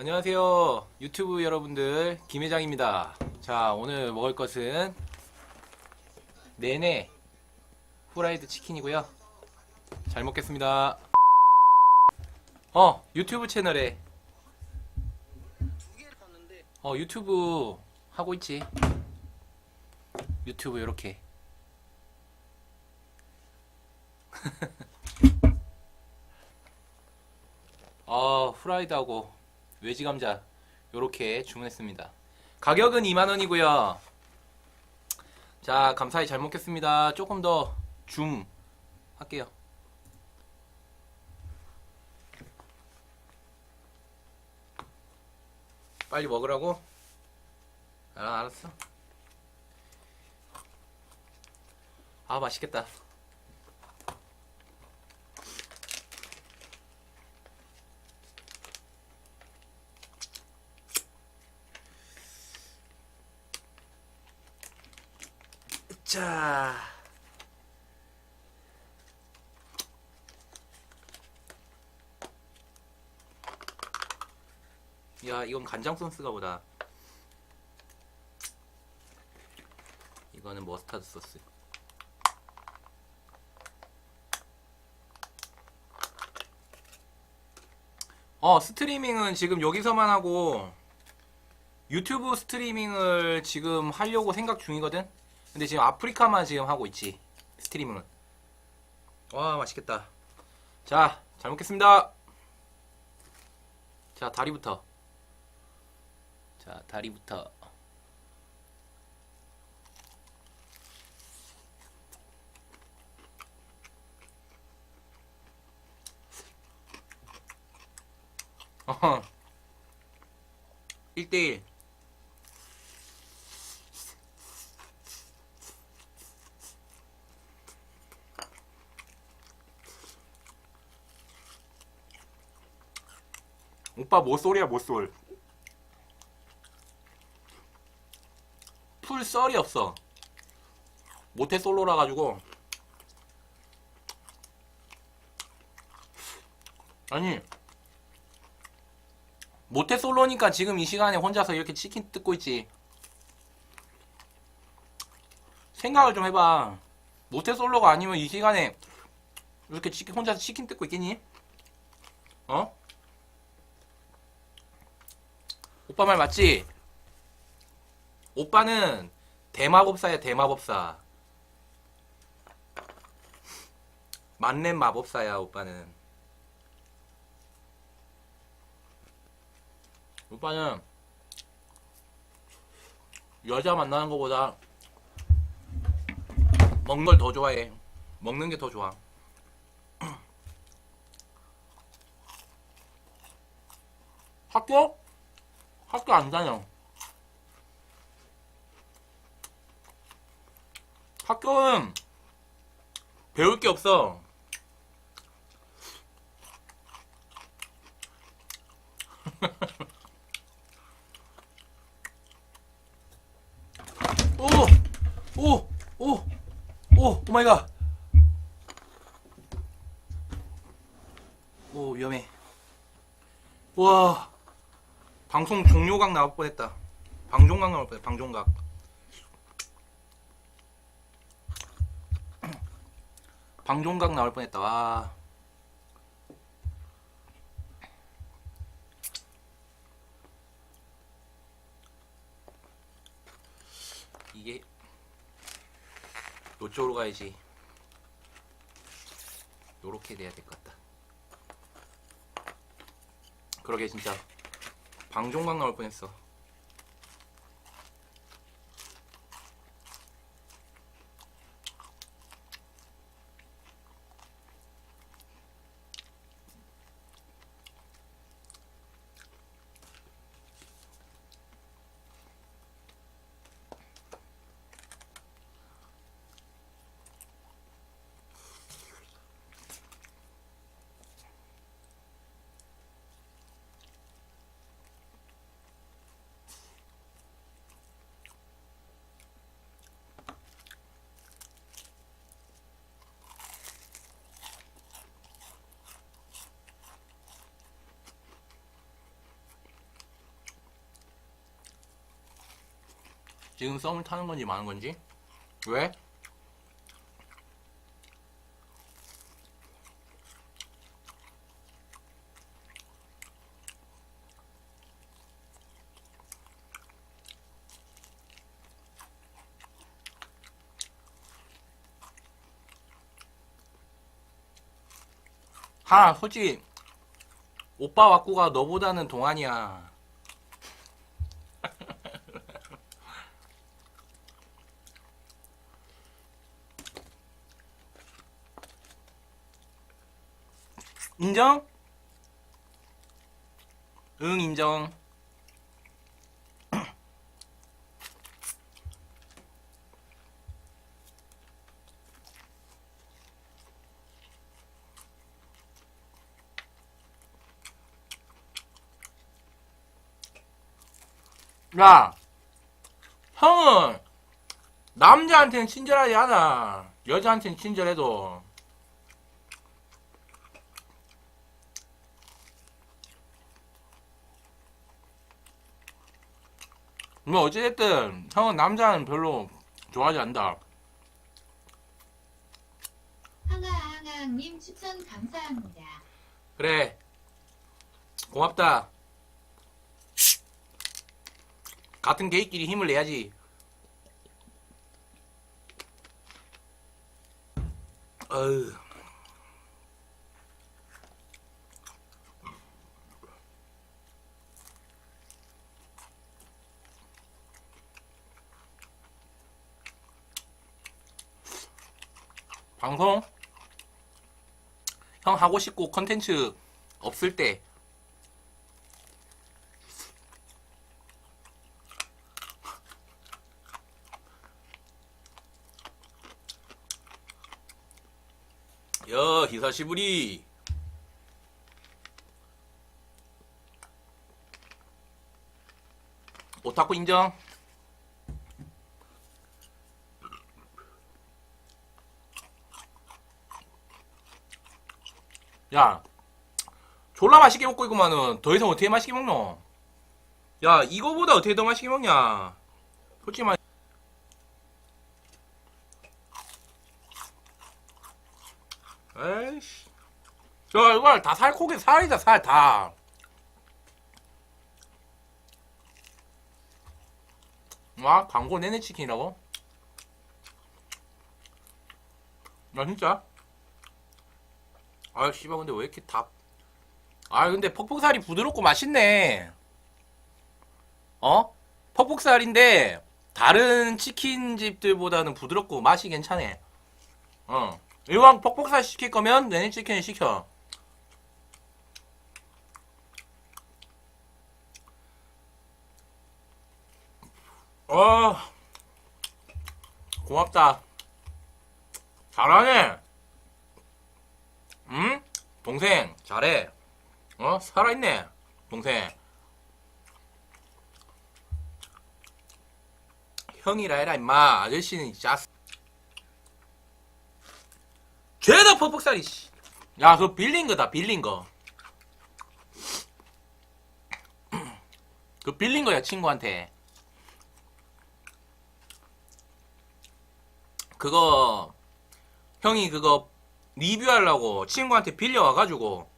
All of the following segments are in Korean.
안녕하세요. 유튜브 여러분들, 김회장입니다. 자, 오늘 먹을 것은 네네 후라이드 치킨이고요. 잘 먹겠습니다. 어, 유튜브 채널에 어, 유튜브 하고 있지. 유튜브 이렇게. 어, 후라이드하고 외지 감자 요렇게 주문했습니다. 가격은 2만 원이고요. 자, 감사히 잘 먹겠습니다. 조금 더 줌 할게요. 빨리 먹으라고? 아, 알았어. 아, 맛있겠다. 자. 야, 이건 간장 소스가 보다. 이거는 머스타드 소스. 어, 스트리밍은 지금 여기서만 하고 유튜브 스트리밍을 지금 하려고 생각 중이거든? 근데 지금 아프리카만 지금 하고 있지. 스트리밍은. 와, 맛있겠다. 자, 잘 먹겠습니다. 자, 다리부터. 자, 다리부터. 어허. 1대1. 오빠 모쏠이야 모쏠? 풀 썰이 없어. 모태 솔로라 가지고. 아니 모태 솔로니까 지금 이 시간에 혼자서 이렇게 치킨 뜯고 있지. 생각을 좀 해봐. 모태 솔로가 아니면 이 시간에 이렇게 치킨 혼자서 치킨 뜯고 있겠니? 어? 오빠 말 맞지? 오빠는 대마법사야 대마법사 만렙 마법사야 오빠는 오빠는 여자 만나는 것보다 먹는 걸 더 좋아해 먹는 게 더 좋아 학교? 학교 안 다녀. 학교는 배울 게 없어. 오! 오! 오! 오! 오 마이 갓! 오, 위험해. 와. 방송 종료각 나올 뻔했다. 방종각 나올 뻔했다. 방종각. 방종각 나올 뻔했다. 와. 이게 요쪽으로 가야지. 요렇게 돼야 될 것 같다. 그러게 진짜 방종각 나올 뻔했어. 지금 썸을 타는 건지 마는 건지 왜? 하 솔직히 오빠 왁구가 너보다는 동안이야 인정? 응 인정. 야 형은 남자한테는 친절하지 않아. 여자한테는 친절해도 뭐 어찌됐든 형은 남자는 별로 좋아하지 않는다 항아항아님 추천 감사합니다. 그래. 고맙다. 같은 게이끼리 힘을 내야지. 어휴 방송 형 하고 싶고 컨텐츠 없을 때 여 히사시부리. 오타쿠 인정 야 졸라 맛있게 먹고 있구만은 더 이상 어떻게 맛있게 먹노 야 이거보다 어떻게 더 맛있게 먹냐 솔직히 말 에이씨 저 이걸 다 살코기 살이다 살다 와 광고 내내 치킨이라고? 나 진짜? 아 씨발 근데 왜 이렇게 다아 근데 퍽퍽살이 부드럽고 맛있네. 어? 퍽퍽살인데 다른 치킨집들보다는 부드럽고 맛이 괜찮네 어. 이왕 퍽퍽살 시킬 거면 내내 치킨을 시켜. 어. 고맙다. 잘하네 응? 동생 잘해 어? 살아있네 동생 형이라 해라 임마 아저씨는 진짜 죄다 퍽퍽살이 씨. 야 그거 빌린 거다 빌린 거 그 빌린 거야 친구한테 그거 형이 그거 리뷰하려고 친구한테 빌려와가지고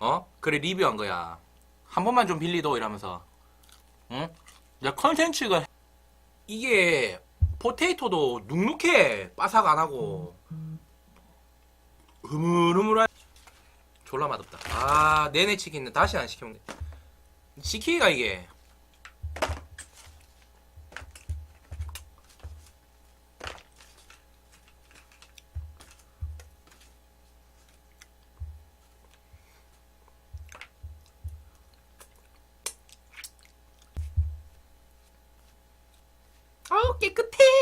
어? 그래 리뷰한 거야. 한 번만 좀 빌리도 이러면서. 응? 야 컨텐츠가 이게 포테이토도 눅눅해. 바삭 안 하고. 흐물흐물한. 졸라 맛없다. 아 내내 치킨은 다시 안 시켜먹네 시키기가 이게 Good a.